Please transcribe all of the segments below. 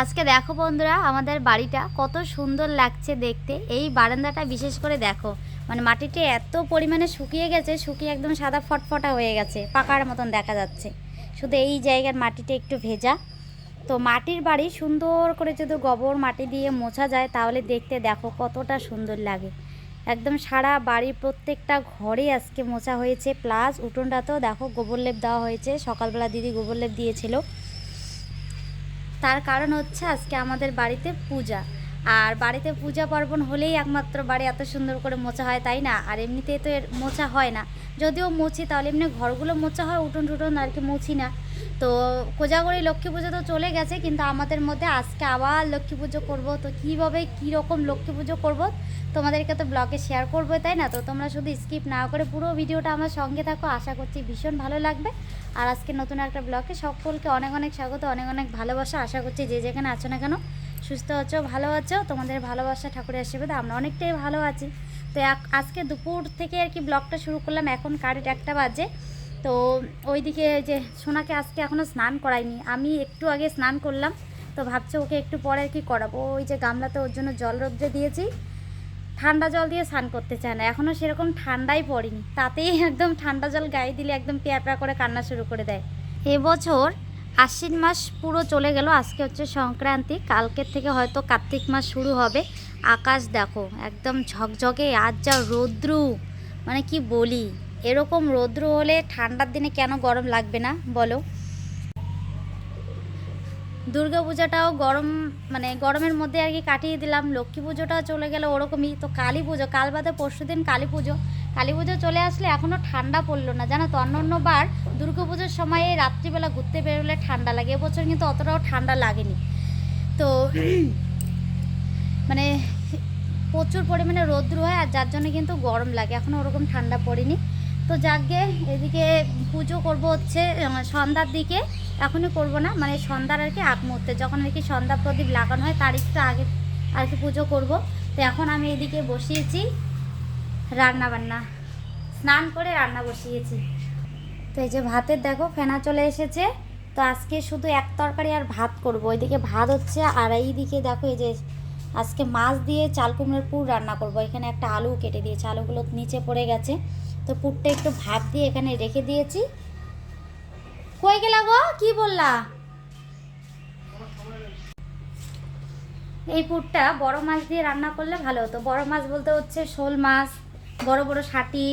আজকে দেখো বন্ধুরা আমাদের বাড়িটা কত সুন্দর লাগছে দেখতে। এই বারান্দাটা বিশেষ করে দেখো। মানে মাটিটা এত পরিমাণে শুকিয়ে গেছে, শুকিয়ে একদম সাদা ফটফটা হয়ে গেছে, পাকার মতন দেখা যাচ্ছে। শুধু এই জায়গার মাটিটা একটু ভেজা। তো মাটির বাড়ি সুন্দর করে যদি গোবর মাটি দিয়ে মোছা যায়, তাহলে দেখতে দেখো কতটা সুন্দর লাগে। একদম সারা বাড়ির প্রত্যেকটা ঘরে আজকে মোছা হয়েছে। প্লাস উঠোনটাতেও দেখো গোবর লেপ দেওয়া হয়েছে। সকালবেলা দিদি গোবর লেপ দিয়েছিল। তার কারণ হচ্ছে আজকে আমাদের বাড়িতে পূজা। আর বাড়িতে পূজা পার্বণ হলেই একমাত্র বাড়ি এত সুন্দর করে মোচা হয়, তাই না? আর এমনিতে তো এর মোচা হয় না। যদিও মুছি, তাহলে এমনি ঘরগুলো মোচা হয় উঠোন টুটন আর কি মুছি না। তো কোজাগরি লক্ষ্মী পুজো তো চলে গেছে, কিন্তু আমাদের মধ্যে আজকে আবার লক্ষ্মী পুজো করব। তো কীভাবে, কীরকম লক্ষ্মী পুজো করব, তোমাদেরকে তো ব্লগে শেয়ার করব তাই না? তো তোমরা শুধু স্কিপ না করে পুরো ভিডিওটা আমার সঙ্গে থাকো, আশা করছি ভীষণ ভালো লাগবে। আর আজকে নতুন একটা ব্লগে সকলকে অনেক অনেক স্বাগত, অনেক অনেক ভালোবাসা। আশা করছি যে যেখানে আছো না কেন, সুস্থ আছো, ভালো আছো, তোমাদের ভালোবাসা, ঠাকুরের আশীর্বাদে আমরা অনেকটাই ভালো আছি। তো আজকে দুপুর থেকে আর কি ব্লগটা শুরু করলাম, এখন কারেন্ট একটা বাজে। তো ওইদিকে যে সোনাকে আজকে এখনও স্নান করাইনি আমি একটু আগে স্নান করলাম, তো ভাবছি ওকে একটু পরে আর কি করাবো। ওই যে গামলাতে ওর জন্য জল রোদ্রে দিয়েছি, ঠান্ডা জল দিয়ে স্নান করতে চায় না। এখনও সেরকম ঠান্ডাই পড়েনি, তাতেই একদম ঠান্ডা জল গায়ে দিলে একদম পেয়া পেয়া করে কান্না শুরু করে দেয়। এবছর আশ্বিন মাস পুরো চলে গেল, আজকে হচ্ছে সংক্রান্তি। কালকের থেকে হয়তো কার্তিক মাস শুরু হবে। আকাশ দেখো, একদম ঝকঝকে আজ যা রৌদ্রু মানে কি বলি? এরকম রৌদ্র হলে ঠান্ডার দিনে কেন গরম লাগবে না, বলো? দুর্গা পূজাটাও গরম মানে গরমের মধ্যে আর কি কাটিয়ে দিলাম, লক্ষ্মী পুজোটাও চলে গেল ওরকমই, তো কালী পুজো, কাল বাদে পরশু দিন কালী পুজো। কালী পুজো চলে আসলে এখনও ঠান্ডা পড়ল না, জানো তো, অন্য অন্য বার দুর্গা পুজোর সময়ে রাত্রিবেলা ঘুরতে বেরোলে ঠান্ডা লাগে, এবছর কিন্তু অতটাও ঠান্ডা লাগেনি। তো মানে প্রচুর পরিমাণে রৌদ্র হয় আর যার জন্য কিন্তু গরম লাগে এখনও ওরকম ঠান্ডা পড়েনি। তো যাকে এদিকে পুজো করব হচ্ছে সন্ধ্যার দিকে, এখনই করব না মানে সন্ধ্যার আর কি আগ মুহূর্তে, যখন আর কি সন্ধ্যা প্রদীপ লাগানো হয় তার একটু আগে আর কি পুজো করব। তো এখন আমি এদিকে বসিয়েছি রান্না বান্না স্নান করে রান্না বসিয়েছি। তো এই যে ভাতের দেখো, ফেনা চলে এসেছে, তো আজকে শুধু এক তরকারি আর ভাত করব। ওইদিকে ভাত হচ্ছে, আর এইদিকে দেখো এই যে আজকে মাছ দিয়ে চাল কুমড়োর পুর রান্না করব। এখানে একটা আলু কেটে দিয়েছে, আলুগুলো নিচে পড়ে গেছে। তো পুরটা একটু ভাত দিয়ে এখানে রেখে দিয়েছি। কই গেলা গো? কি বললা? এই পুরটা বড় মাছ দিয়ে রান্না করলে ভালো হতো। বড় মাছ বলতে হচ্ছে শোল মাছ, বড় বড় শাটি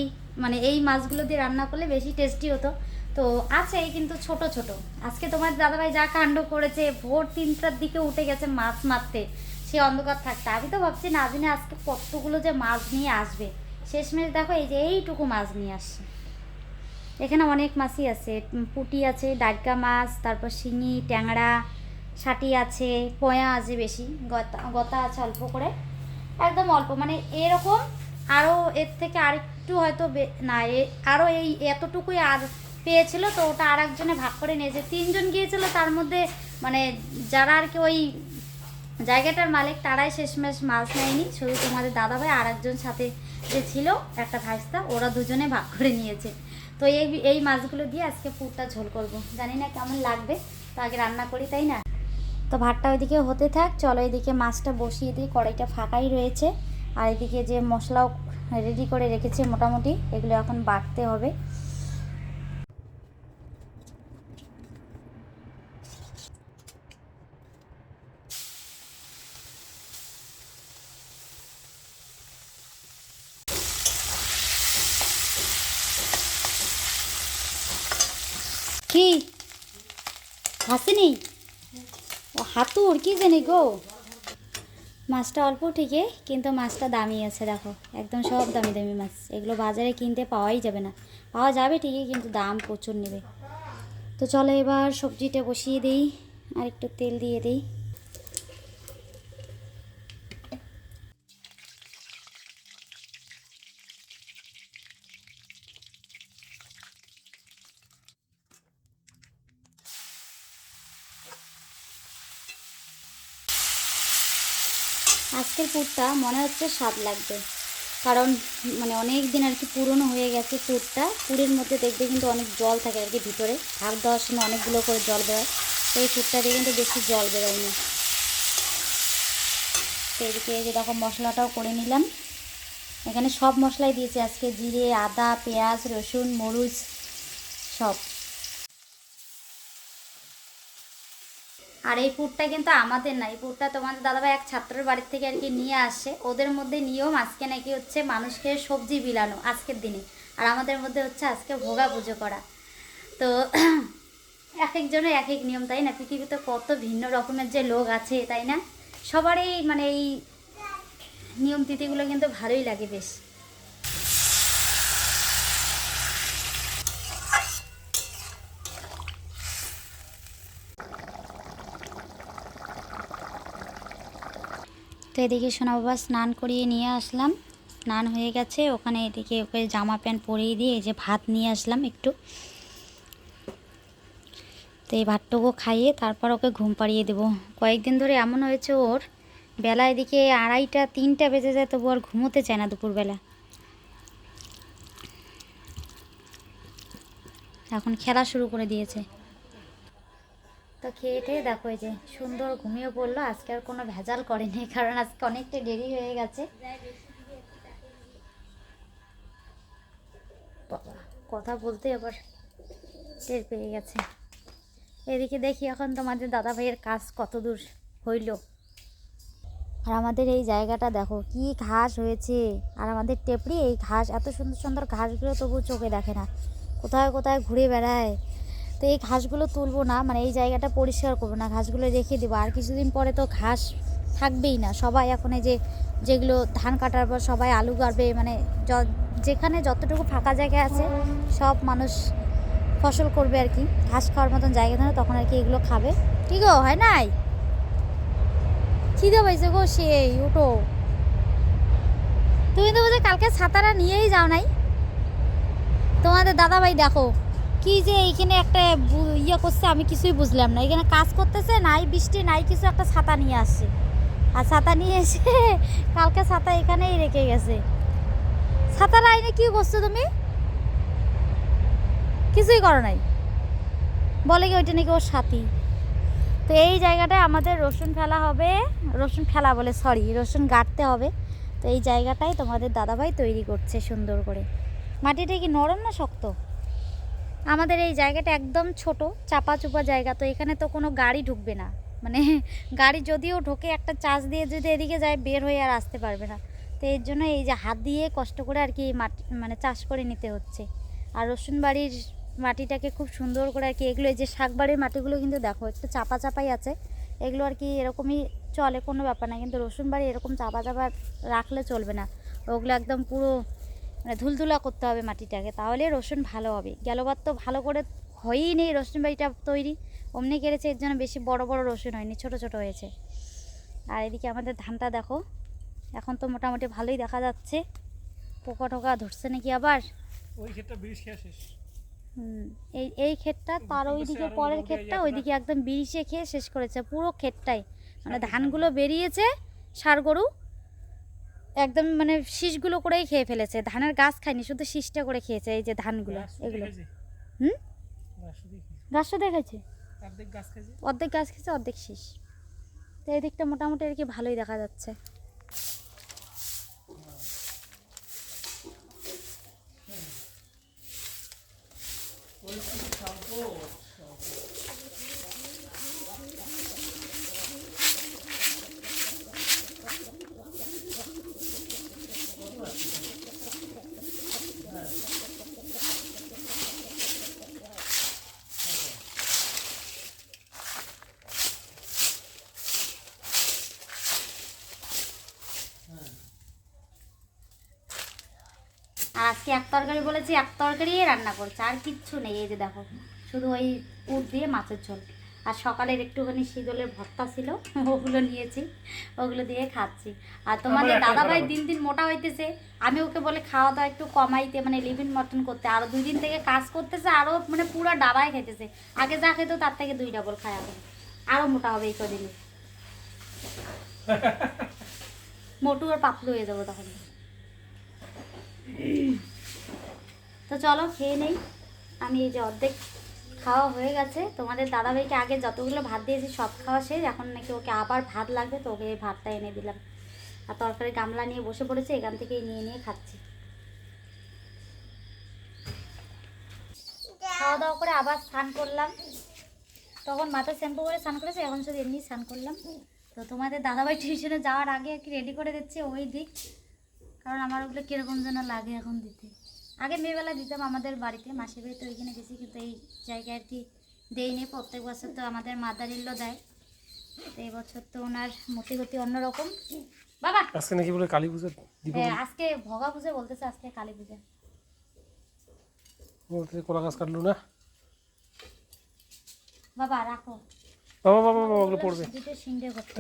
মানে এই মাছগুলো দিয়ে রান্না করলে বেশি টেস্টি হতো। তো আছে কিন্তু ছোট ছোট। আজকে তোমার দাদাভাই যা কাণ্ড করেছে, ভোর তিনটার দিকে উঠে গেছে মাছ মারতে। সে অন্ধকার থাকতে। আমি তো ভাবছি নাজিনে আজকে কতগুলো যে মাছ নিয়ে আসবে। শেষমেশ দেখো এই যে এইটুকু মাছ নিয়ে আসছে। এখানে অনেক মাছই আছে পুঁটি আছে ডাটকা মাছ, তারপর শিঙি, ট্যাংরা ছাটি আছে, পয়া আছে বেশি, গতা গতা আছে অল্প করে। একদম অল্প মানে এরকম আরও এর থেকে আরেকটু হয়তো না, এ আরও এই এতটুকুই আর পেয়েছিল, তো ওটা আর একজনে ভাগ করে নিয়েছে তিনজন গিয়েছিল, তার মধ্যে মানে যারা আর কি ওই জায়গাটার মালিক, তারাই শেষমেশ মাছ নেয়নি, শুধু তোমাদের দাদাভাই আর একজন সাথে যে ছিল, একটা ভাইস্তা, ওরা দুজনে ভাগ করে নিয়েছে। তো এই এই মাছগুলো দিয়ে আজকে পুরটা ঝোল করব। জানি না কেমন লাগবে, তো আগে রান্না করি, তাই না? তো ভাতটা ওইদিকে হতে থাক, চলো এদিকে মাছটা বসিয়ে দিই, কড়াইটা ফাঁকাই রয়েছে। আর এদিকে যে মশলাও রেডি করে রেখেছে মোটামুটি, এগুলো এখন বাড়তে হবে কি হাসিনি ও হাতুর, কি জানি গো? মাছটা অল্প ঠিকই, কিন্তু মাছটা দামি আছে, দেখো। একদম সব দামি দামি মাছ। এগুলো বাজারে কিনতে পাওয়াই যাবে না। পাওয়া যাবে ঠিকই, কিন্তু দাম প্রচুর নেবে। তো চলো এবার সবজিটা বসিয়ে দিই আর একটু তেল দিয়ে দিই আজকের পুরটা মনে হচ্ছে স্বাদ লাগবে। কারণ মানে অনেক দিন আর কি পুরনো হয়ে গেছে পুরটা। পুরের মধ্যে দেখবে কিন্তু অনেক জল থাকে আর কি ভিতরে। ভাগ দেওয়ার সময় অনেকগুলো করে জল বেরোয়। তো এই পুরটা দিয়ে কিন্তু বেশি জল বেরোয়নি। তো এদিকে যেরকম মশলাটাও করে নিলাম। এখানে সব মশলাই দিয়েছি। আজকে জিরে, আদা, পেঁয়াজ, রসুন, মরিচ, সব। আর এই পুরটা কিন্তু আমাদের না, এই পুরটা তোমাদের দাদাভাই এক ছাত্রের বাড়ির থেকে আর কি নিয়ে আসে। ওদের মধ্যে নিয়ম আজকে নাকি হচ্ছে মানুষকে সবজি বিলানো আজকের দিনে। আর আমাদের মধ্যে হচ্ছে আজকে ভোগা পুজো করা। তো এক একজনের এক এক নিয়ম, তাই না? পৃথিবীতে কত ভিন্ন রকমের যে লোক আছে, তাই না? সবারই মানে এই নিয়ম তিথিগুলো কিন্তু ভালোই লাগে বেশ। তো এদিকে সোনা বাবা স্নান করিয়ে নিয়ে আসলাম। স্নান হয়ে গেছে, ওখানে এদিকে ওকে জামা প্যান্ট পরিয়ে দিয়ে এই যে ভাত নিয়ে আসলাম একটু। তো এই ভাতটুকু খাইয়ে তারপর ওকে ঘুম পাড়িয়ে দেবো। কয়েকদিন ধরে এমন হয়েছে ওর, বেলা এদিকে আড়াইটা, তিনটা বেজে যায়, তবু আর ঘুমোতে চায় না দুপুরবেলা। এখন খেলা শুরু করে দিয়েছে। খেয়ে টেয়ে দেখো এই যে সুন্দর ঘুমিয়ে পড়ল। আজকে আর কোনো ভেজাল করেনি, কারণ আজকে অনেকটা দেরি হয়ে গেছে। কথা বলতে আবার টের পেয়ে গেছে। এদিকে দেখি এখন তোমাদের দাদা ভাইয়ের কাজ কত দূর হইল। আর আমাদের এই জায়গাটা দেখো, কি ঘাস হয়েছে। আর আমাদের টেপড়ি, এই ঘাস, এত সুন্দর সুন্দর ঘাসগুলো তবু চোখে দেখে না। কোথায় কোথায় ঘুরে বেড়ায়। তো এই ঘাসগুলো তুলবো না মানে এই জায়গাটা পরিষ্কার করব না, ঘাসগুলো রেখে দেবো। আর কিছুদিন পরে তো ঘাস থাকবেই না, সবাই এখন এই যে, যেগুলো ধান কাটার পর সবাই আলু কাটবে মানে যেখানে যতটুকু ফাঁকা জায়গা আছে, সব মানুষ ফসল করবে আর কি। ঘাস খাওয়ার মতন জায়গা থাকে তখন আর কি এগুলো খাবে। ঠিক গো, হয় নাই? খিদে পাইছে গো সেই, উঠো। তুমি তো বলছো কালকে ছাতাটা নিয়েই যাও নাই? তোমাদের দাদাভাই দেখো। কি যে এইখানে একটা ইয়ে করছে, আমি কিছুই বুঝলাম না। এখানে কাজ করতেছে, নাই বৃষ্টি, নাই কিছু, একটা ছাতা নিয়ে আসছে। আর ছাতা নিয়ে এসে কালকে ছাতা এখানেই রেখে গেছে। ছাতা আইনে কি করছ তুমি? কিছুই করো নাই। বলে কি ওইটা নাকি ওর সাথী? তো এই জায়গাটায় আমাদের রসুন ফেলা হবে। রসুন ফেলা বলে সরি রসুন গাঁটতে হবে। তো এই জায়গাটাই তোমাদের দাদাভাই তৈরি করছে সুন্দর করে। মাটিটা কি নরম না শক্ত? আমাদের এই জায়গাটা একদম ছোট চাপা চুপা জায়গা, তো এখানে তো কোনো গাড়ি ঢুকবে না। মানে গাড়ি যদিও ঢোকে, একটা চাষ দিয়ে যদি এদিকে যায়, বের হয়ে আর আসতে পারবে না। তো এর জন্য এই যে হাত দিয়ে কষ্ট করে আর কি মাটি মানে চাষ করে নিতে হচ্ছে। আর রসুন বাড়ির মাটিটাকে খুব সুন্দর করে আর কি, এগুলো এই যে শাক বাড়ির মাটিগুলো কিন্তু দেখো, একটু চাপা চাপাই আছে। এগুলো আর কি এরকমই চলে, কোনো ব্যাপার না। কিন্তু রসুন বাড়ি এরকম চাপা চাপা রাখলে চলবে না। ওগুলো একদম পুরো মানে ধুলধুলা করতে হবে মাটিটাকে তাহলে রসুন ভালো হবে। গেলবার তো ভালো করে হয়েই নেই রসুন বাড়িটা তৈরি। অমনি কেড়েছে এর জন্য বেশি বড় বড় রসুন হয়নি ছোট ছোট হয়েছে। আর এদিকে আমাদের ধানটা দেখো এখন তো মোটামুটি ভালোই দেখা যাচ্ছে। পোকা টোকা ধরছে নাকি আবার? ওই ক্ষেতটা খেয়ে শেষ। হুম, এই এই ক্ষেতটা তার ওইদিকে পরের ক্ষেতটা ওইদিকে একদম বিরিশে খেয়ে শেষ করেছে পুরো ক্ষেতটাই। মানে ধানগুলো বেরিয়েছে সার গরু একদম মানে শীষগুলো করেই খেয়ে ফেলেছে। ধানের গাছ খায়নি শুধু শীষটা করে খেয়েছে এই যে ধানগুলো এগুলো। হুম? গাছ শুধু গাছটা দেখাচ্ছে অর্ধেক গাছ খেয়েছে? অর্ধেক শীষ। তো এই দিকটা মোটামুটি আর কি ভালোই দেখা যাচ্ছে। আর আজকে এক তরকারি বলেছি এক তরকারি রান্না করছে আর কিচ্ছু নেই। এই যে দেখো শুধু ওই উট দিয়ে মাছের ঝোল। আর সকালের একটুখানি শীতলের ভর্তা ছিল ওগুলো নিয়েছি ওগুলো দিয়ে খাচ্ছি। আর তোমাদের দাদাভাই দিন দিন মোটা হইতেছে আমি ওকে বলে খাওয়া দাওয়া একটু কমাইতে মানে লিভিন মটন করতে। আরও দুই দিন থেকে কাজ করতেছে আরও মানে পুরো ডাবায় খেতেছে আগে যা খেতো তার থেকে দুই ডাবল খায় এখন। আরও মোটা হবে এই কদিনে। মোটু আর পাতলু হয়ে যাব তখন। তো চলো খেয়ে নেই। আমি এই যে অর্ধেক খাওয়া হয়ে গেছে। তোমাদের দাদাভাইকে আগে যতগুলো ভাত দিয়েছি সব খাওয়া শেষ। এখন নাকি ওকে আবার ভাত লাগবে, তো ওকে এই ভাতটা এনে দিলাম। আর তরকারি গামলা নিয়ে বসে পড়েছে, এখান থেকেই নিয়ে নিয়ে খাচ্ছে। খাওয়া দাওয়া করে আবার স্নান করলাম। তখন মাথা শ্যাম্পু করে স্নান করেছে, এখন শুধু এমনি স্নান করলাম। তো তোমাদের দাদাভাই টিউশনে যাওয়ার আগে আর কি রেডি করে দিচ্ছে, ওই দিক। কারণ আমার ওগুলো কীরকম যেন লাগে এখন দিতে। আগে মেয়েবেলা দিতাম আমাদের বাড়িতে মাসির বাড়িতে ওইখানে গেছি কিন্তু এই জায়গায় আর কি দেয়নি। প্রত্যেক বছর তো আমাদের মাদার ইল্লো দেয়। তো এই বছর তো ওনার মতি গতি অন্যরকম। বাবা! আজকে নাকি বলে কালী পুজো দিব এ, আজকে ভগা পুজো বলতেছে আজকে কালী পূজা। বলতে কলা গাছ কাটলো না? বাবা রাখো। বাবা বাবা বাবা ওগুলো পড়বে।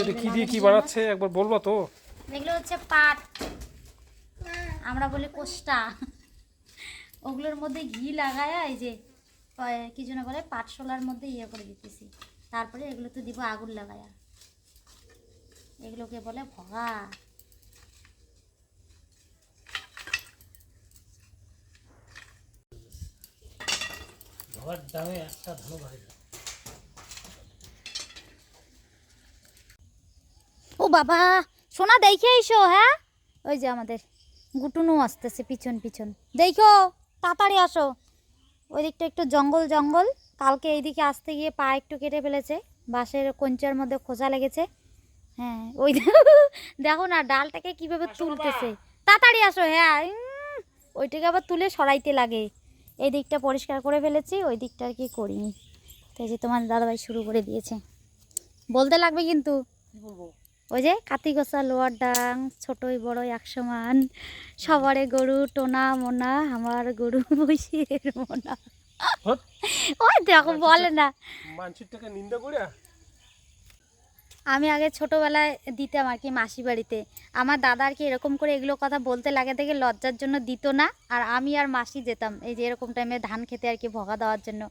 এটা কি দিয়ে কি বানাচ্ছে? একবার বলবা তো। এগুলো হচ্ছে পাট। আমরা বলি কোষ্টা। ওগুলোর মধ্যে ঘি লাগায় এই যে কি যেন বলে পাটশোলার মধ্যে ইয়ে করে দিতেছি। তারপরে এগুলো তো দিব আগুন লাগায়া। এগুলোকে বলে ভগা বাবার দামে একটা ভালো ভাই ও বাবা সোনা দেখে এসো হ্যাঁ? ওই যে আমাদের গুটুনু আসতেছে পিছন পিছন। দেখো তাড়াতাড়ি আসো। ওই দিকটা একটু জঙ্গল জঙ্গল। কালকে এইদিকে আসতে গিয়ে পা একটু কেটে ফেলেছে। বাঁশের কঞ্চার মধ্যে খোঁজা লেগেছে। হ্যাঁ ওই দেখো না ডালটাকে কীভাবে তুলতেছে। তাড়াতাড়ি আসো হ্যাঁ ওইটাকে আবার তুলে সরাইতে লাগে। এই দিকটা পরিষ্কার করে ফেলেছি ওই দিকটা আর কি করিনি। তো এই যে তোমার দাদাভাই শুরু করে দিয়েছে। বলতে লাগবে কিন্তু। বলব? ওই যে কাতিগোসা লোয়ার ডাং ছোটই বড় এক সমান সবারে গরু টোনা মোনা আমার গরু বসির মোনা। ওই দেখো বলে না। নিন্দা করে? আমি আগে ছোটোবেলায় দিতাম আর কি মাসি বাড়িতে। আমার দাদা আর কি এরকম করে এগুলো কথা বলতে লাগে দেখে লজ্জার জন্য দিত না। আর আমি আর মাসি যেতাম এই যে এরকম টাইমে ধান খেতে আর কি ভগা দেওয়ার জন্য।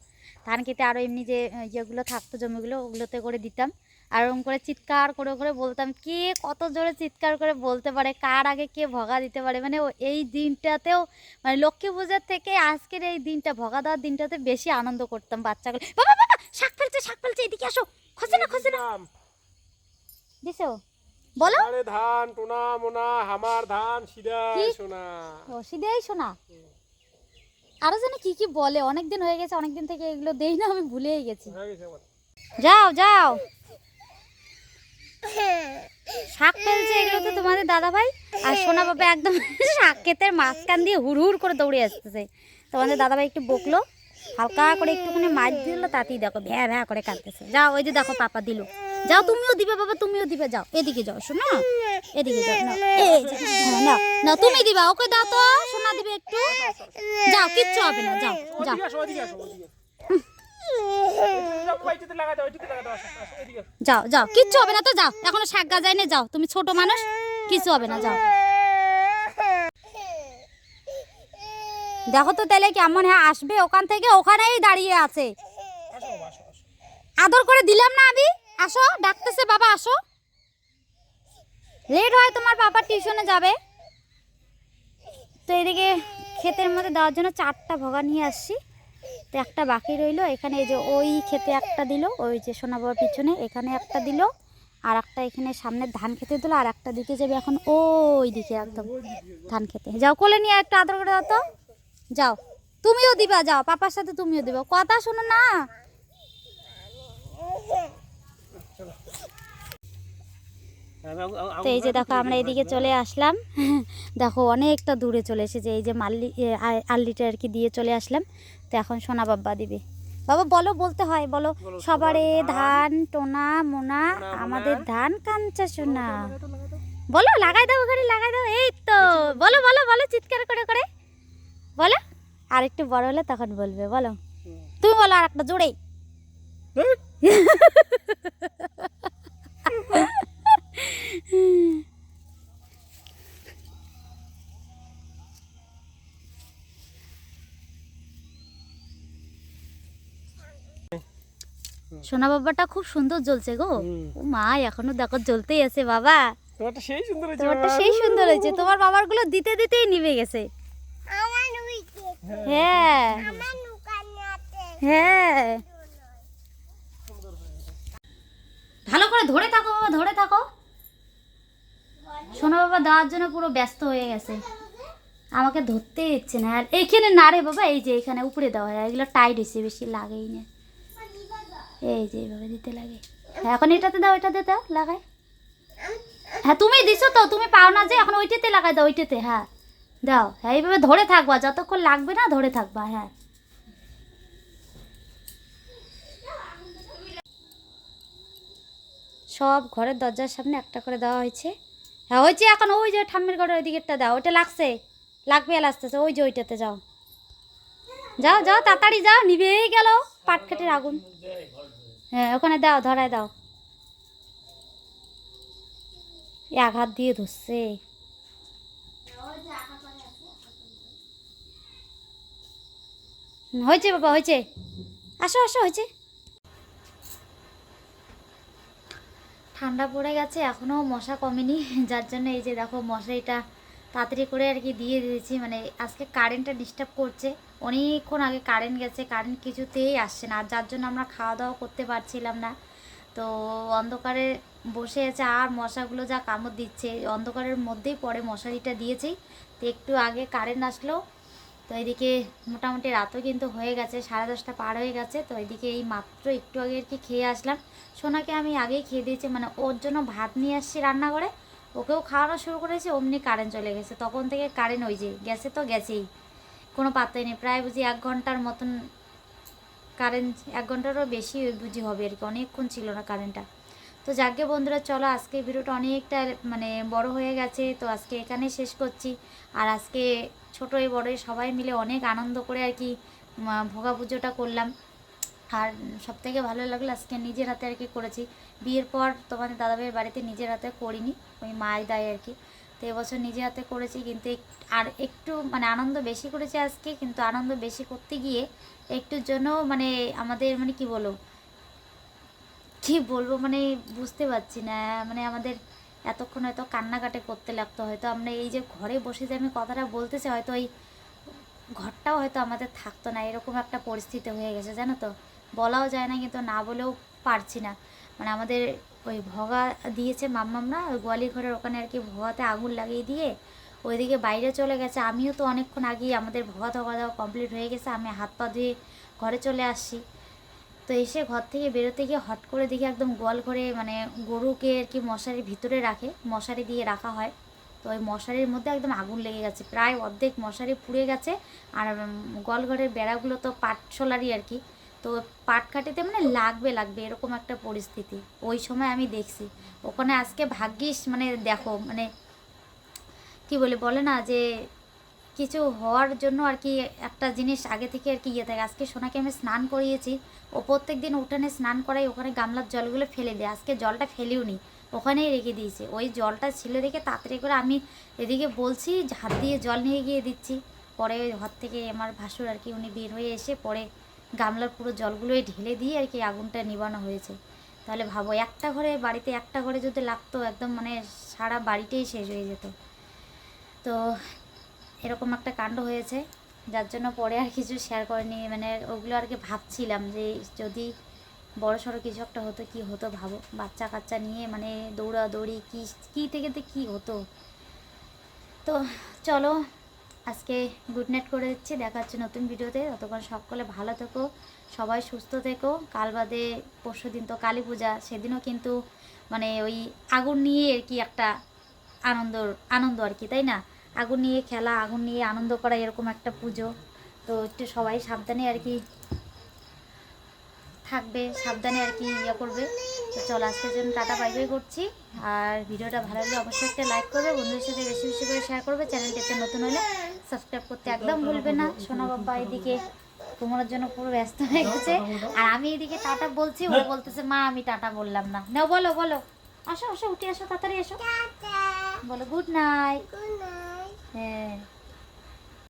ধান খেতে আরও এমনি যে ইয়েগুলো থাকতো জমিগুলো ওগুলোতে করে দিতাম। আর ওরকম করে চিৎকার করে করে বলতাম কে কত জোরে চিৎকার করে বলতে পারে? কার আগে কে ভগা দিতে পারে? মানে এই দিনটাতেও মানে লক্ষ্মী পূজার থেকে আজকের এই দিনটা ভগা দেওয়ার দিনটাতে বেশি আনন্দ করতাম বাচ্চাগুলো। বাবা বাবা শাক ফেলছে শাক ফেলছে এদিকে আসো। খসে না খসে না। দিছো? বলো। আরে ধান টোনা মোনা হামার ধান কি? সোনা। রশিদেই শোনা আরও যেন কি কি বলে অনেক দিন হয়ে গেছে অনেক দিন থেকে এগুলো দেই না আমি ভুলেই গেছি আমার। যাও যাও। শাক ফেলছে এগুলো তো তোমাদের দাদা ভাই আর সোনা বাবা একদম শাক ক্ষেতের মাঝখান দিয়ে হুড় হুড় করে দৌড়ে আসতেছে। তোমাদের দাদা ভাই একটু বকলো হালকা করে একটুখানি মাছ দিল তাতেই দেখো ভ্যা ভ্যা করে কাঁদতেছে। যাও ওই যে দেখো পাপা দিল। যাও তুমিও দিবে বাবা তুমিও দিবে যাও। এদিকে যাও শোনা। এদিকে যাও যে, হ্যাঁ, তুমি দিবা ওকে দাও তো সোনা দিবে একটু। যাও কিচ্ছু হবে না যাও যাও ওইদিকে আসো ওইদিকে আসো ওইদিকে যাও। যাও কিচ্ছু হবে না তো যাও এখনও শাক গাজায় নে যাও তুমি ছোট মানুষ কিছু হবে না যাও। দেখো তো তাহলে কেমন হ্যাঁ আসবে ওখান থেকে ওখানেই দাঁড়িয়ে আছে। আদর করে দিলাম না আমি? আসো ডাকতেছে বাবা আসো। লেট হয় তোমার বাবা টিউশনে যাবে। তো এদিকে ক্ষেতের মধ্যে দেওয়ার জন্য চারটা ভগা নিয়ে আসছি। তো একটা বাকি রইল, এখানে এই যে ওই খেতে একটা দিল, ওই যে সোনা বাবার পিছনে এখানে একটা দিল, আর একটা এখানে সামনে ধান খেতে দিল, আর একটা দিকে যাবে এখন ওই দিকে একদম ধান খেতে। যাও কোলে নিয়ে একটা আদর করে দাও তো। যাও। তুমিও দিবা, যাও, পাপার সাথে তুমিও দিবা। কথা শোনো না আমি আগ- আগ- তো এই যে দেখো আমরা এদিকে চলে আসলাম। দেখো অনেকটা দূরে চলে এসেছে এই যে মাল্লি আল্লিটা আর কি দিয়ে চলে আসলাম। তো এখন সোনা বাব্বা দিবে। বাবা বলো বলতে হয় বলো। সবারে ধান। টোনা মোনা আমাদের ধান কাঞ্চা সোনা। বলো লাগাই দাও ওখানে লাগাই দাও। এই তো বলো। বলো বলো চিৎকার করে করে। বলো। আর একটু বড় হলে তখন বলবে বলো। তুমি বলো আর একটা জোরে সোনা বাবাটা খুব সুন্দর জ্বলছে গো। ও মা এখনও দেখো জ্বলতেই আছে বাবা। তোমারটা সেই সুন্দর হয়েছে তোমারটা সেই সুন্দর হয়েছে। তোমার বাবারগুলো দিতে দিতেই নিভে গেছে। হ্যাঁ। হ্যাঁ। ভালো করে ধরে থাকো বাবা ধরে থাকো। সোনা বাবা দেওয়ার জন্য পুরো ব্যস্ত হয়ে গেছে। আমাকে ধরতে দিচ্ছে না। আর এইখানে না রে বাবা এই যে এখানে উপরে দেওয়া হয় এগুলো টাইট হয়েছে বেশি লাগেই না। এই যে এইভাবে দিতে লাগে। হ্যাঁ, এখন এটাতে দাও এটাতে দাও লাগাই। হ্যাঁ তুমি দিছো তো তুমি পাও না যে এখন ওইটাতে লাগাই দাও ওইটাতে হ্যাঁ। দাও হ্যাঁ এইভাবে ধরে থাকবা যতক্ষণ লাগবে না ধরে থাকবা হ্যাঁ। সব ঘরের দরজার সামনে একটা করে দেওয়া হয়েছে। হ্যাঁ হয়েছে এখন ওই যে ঠাম্মির ঘরের ওই দিকেরটা দাও, ওইটা লাগছে। লাগবে আর আসতেছে, ওই যে ওইটাতে যাও। যাও যাও, তাড়াতাড়ি যাও, নিভেই গেল পাটকাঠের আগুন। হ্যাঁ ওখানে দাও, ধরায় দাও। হাত দিয়ে ধরছে। হয়েছে বাবা, হয়েছে। আসো আসো, হয়েছে। ঠান্ডা পড়ে গেছে এখনও মশা কমেনি। যার জন্য এই যে দেখো মশারিটা তাড়াতাড়ি করে আর কি দিয়ে দিয়েছি। মানে আজকে কারেন্টটা ডিস্টার্ব করছে। অনেকক্ষণ আগে কারেন্ট গেছে কারেন্ট কিছুতেই আসছে না। আর যার জন্য আমরা খাওয়া দাওয়া করতে পারছিলাম না। তো অন্ধকারে বসে আছে, আর মশাগুলো যা কামড় দিচ্ছে, অন্ধকারের মধ্যেই পরে মশারিটা দিয়েছি। তো একটু আগে কারেন্ট আসলো তো এদিকে মোটামুটি রাতও কিন্তু হয়ে গেছে, সাড়ে দশটা পার হয়ে গেছে। তো এদিকে এই মাত্র একটু আগে আর কি খেয়ে আসলাম। সোনাকে আমি আগেই খেয়ে দিয়েছি মানে ওর জন্য ভাত নিয়ে আসছি রান্না করে ওকেও খাওয়ানো শুরু করেছি, অমনি কারেন্ট চলে গেছে। তখন থেকে কারেন্ট ওই যে গেছে তো গেছেই কোনো পাত্তাই নেই, প্রায় বুঝি এক ঘণ্টার মতন কারেন্ট এক ঘন্টারও বেশি বুঝি হবে আর কি, অনেকক্ষণ ছিল না কারেন্টটা তো যাকে বন্ধুরা, চলো আজকে ভিডিওটা অনেকটা মানে বড় হয়ে গেছে, তো আজকে এখানেই শেষ করছি। আর আজকে ছোটোই বড়োই সবাই মিলে অনেক আনন্দ করে আর কি ভোগা পুজোটা করলাম। আর সব থেকে ভালো লাগল আজকে নিজের হাতে আর কি করেছি। বিয়ের পর তোমাদের দাদাভাইয়ের বাড়িতে নিজের হাতে করিনি, ওই মায় দায় আর কি। তো এবছর নিজের হাতে করেছি, কিন্তু আর একটু মানে আনন্দ বেশি করেছি আজকে, কিন্তু আনন্দ বেশি করতে গিয়ে একটুর জন্য মানে আমাদের মানে কি বলো কি বলব মানে বুঝতে পারছি না। মানে আমাদের এতক্ষণ হয়তো কান্নাকাটি করতে লাগতো, হয়তো আমরা এই যে ঘরে বসে যে আমি কথাটা বলতেছি হয়তো ওই ঘরটাও হয়তো আমাদের থাকতো না। এরকম একটা পরিস্থিতি হয়ে গেছে, জানো তো? বলাও যায় না, কিন্তু না বলেও পারছি না। মানে আমাদের ওই ভগা দিয়েছে মাম্মাম না ওই গোয়ালি ঘরের ওখানে আর কি ভগাতে আগুন লাগিয়ে দিয়ে ওইদিকে বাইরে চলে গেছে। আমিও তো অনেকক্ষণ আগেই আমাদের ভগা ধগা দেওয়া কমপ্লিট হয়ে গেছে, আমি হাত পা ধুয়ে ঘরে চলে আসছি। তো এসে ঘর থেকে বেরোতে গিয়ে হট করে দেখি একদম গোয়াল ঘরে মানে গরুকে আর কি মশারির ভিতরে রাখে, মশারি দিয়ে রাখা হয়। তো ওই মশারির মধ্যে একদম আগুন লেগে গেছে, প্রায় অর্ধেক মশারি পুড়ে গেছে। আর গোয়ালঘরের বেড়াগুলো তো পাট পাটশোলারই আর কি। তো পাট কাটিতে মানে লাগবে লাগবে এরকম একটা পরিস্থিতি। ওই সময় আমি দেখছি। ওখানে আজকে ভাগ্যিস মানে দেখো মানে কি বলে বলে না যে কিছু হওয়ার জন্য আর কি একটা জিনিস আগে থেকে আর কি ইয়ে থাকে। আজকে সোনাকে আমি স্নান করিয়েছি। ও প্রত্যেক দিন উঠানে স্নান করাই ওখানে গামলার জলগুলো ফেলে দেয়। আজকে জলটা ফেলেও নি। ওখানেই রেখে দিয়েছে। ওই জলটা ছিল দেখে তাড়াতাড়ি করে আমি এদিকে বলছি, হাত দিয়ে জল নিয়ে গিয়ে দিচ্ছি। পরে ওই ঘর থেকে আমার ভাসুর আর কি উনি বের হয়ে এসে পরে গামলার পুরো জলগুলোই ঢেলে দিয়ে আর কি আগুনটা নিবানো হয়েছে। তাহলে ভাবো, একটা ঘরে, বাড়িতে একটা ঘরে যদি লাগতো, একদম মানে সারা বাড়িটাই শেষ হয়ে যেত। তো এরকম একটা কাণ্ড হয়েছে, যার জন্য পরে আর কিছু শেয়ার করিনি। মানে ওগুলো আর কি ভাবছিলাম যে যদি বড় সড়ো কিছু একটা হতো, কি হতো ভাবো? বাচ্চা কাচ্চা নিয়ে মানে দৌড়াদৌড়ি, কী কী থেকে কী হতো? তো চলো, আজকে গুড নাইট করে দিচ্ছি। দেখা হচ্ছে নতুন ভিডিওতে। ততক্ষণ সকলে ভালো থেকো, সবাই সুস্থ থেকো। কাল বাদে পরশু দিন তো কালী পূজা, সেদিনও কিন্তু মানে ওই আগুন নিয়ে আর কি একটা আনন্দ আনন্দ আর কি, তাই না? আগুন নিয়ে খেলা আগুন নিয়ে আনন্দ করা এরকম একটা পুজো। তো একটু সবাই সাবধানে আর কি থাকবে সাবধানে আর কি ইয়ে করবে। তো চলো আজকের জন্য টাটা বাই বাই করছি। আর ভিডিওটা ভালো লাগলে অবশ্যই একটা লাইক করবে বন্ধুদের সাথে বেশি বেশি করে শেয়ার করবে। চ্যানেলটিতে নতুন হলে সাবস্ক্রাইব করতে একদম ভুলবে না। সোনা বাবা এদিকে তোমার জন্য পুরো ব্যস্ত হয়ে গেছে। আর আমি এদিকে টাটা বলছি ও বলতেছে মা আমি টাটা বললাম না। নাও বলো বলো। আসো আসো উঠে আসো তাড়াতাড়ি এসো বলো গুড নাইট হ্যাঁ